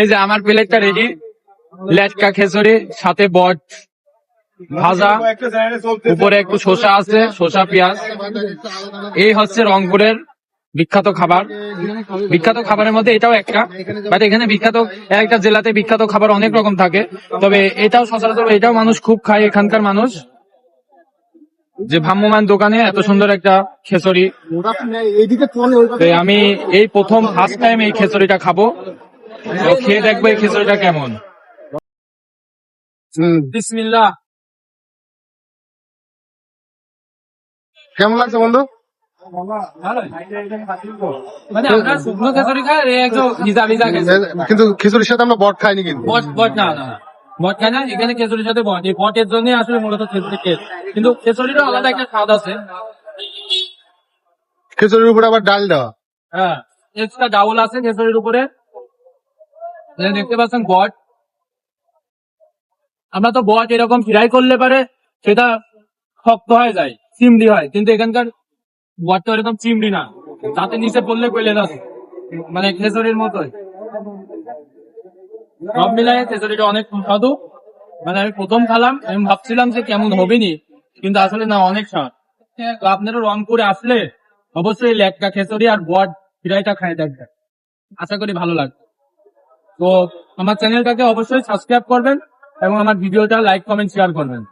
এই যে আমার প্লেটটা রেডি লেটকা খেসুরি সাথে বট ভাজা উপরে একটু শসা আছে শসা পেঁয়াজ। এই হচ্ছে রংপুরের বিখ্যাত খাবার। বিখ্যাত খাবারের মধ্যে এটাও একটা বাট এখানে বিখ্যাত একটা জেলাতে বিখ্যাত খাবার অনেক রকম থাকে। তবে এটাও সচরাচর এটাও মানুষ খুব খায় এখানকার মানুষ। যে ভ্রাম্যমান দোকানে এত সুন্দর একটা তো আমি এই প্রথম ফার্স্ট টাইম এই খেচুড়িটা খাব। খেয়ে দেখব এই খেচুড়িটা কেমন। বিসমিল্লাহ। কেমন লাগছে বন্ধু? মানে কিন্তু খিচুড়ির সাথে আমরা বট খাইনি কিন্তু। বট বট না না। বট খাই না এখানে খেচুড়ির সাথে বট। এই বটের জন্য আসলে মূলত খেচুড়ি খেয়ে। কিন্তু খেচুড়িরও আলাদা একটা স্বাদ আছে। খিচুড়ির উপরে আবার ডাল দেওয়া। হ্যাঁ এক্সট্রা ডাউল আছে খেচুড়ির উপরে। দেখতে পাচ্ছেন বট আমরা তো বট এরকম ফ্রাই করলে পারে সেটা শক্ত হয়ে যায়, চিমড়ি হয়। কিন্তু এখানকার তো এরকম চিমড়ি না। তাতে নিচে পড়লে কইলে যাবে মানে খেচুড়ির মতোই। সব মিলাই খেচুড়িটা অনেক সুস্বাদু। মানে আমি প্রথম খেলাম, আমি ভাবছিলাম যে কেমন হবে নি কিন্তু আসলে না, অনেক স্বাদ। আপনারও রংপুরে আসলে অবশ্যই লেটকা খেচুড়ি আর বট ফ্রাইটা খাই দেখবেন। আশা করি ভালো লাগবে। তো আমার চ্যানেলটাকে অবশ্যই সাবস্ক্রাইব করবেন এবং আমার ভিডিওটা লাইক কমেন্ট শেয়ার করবেন।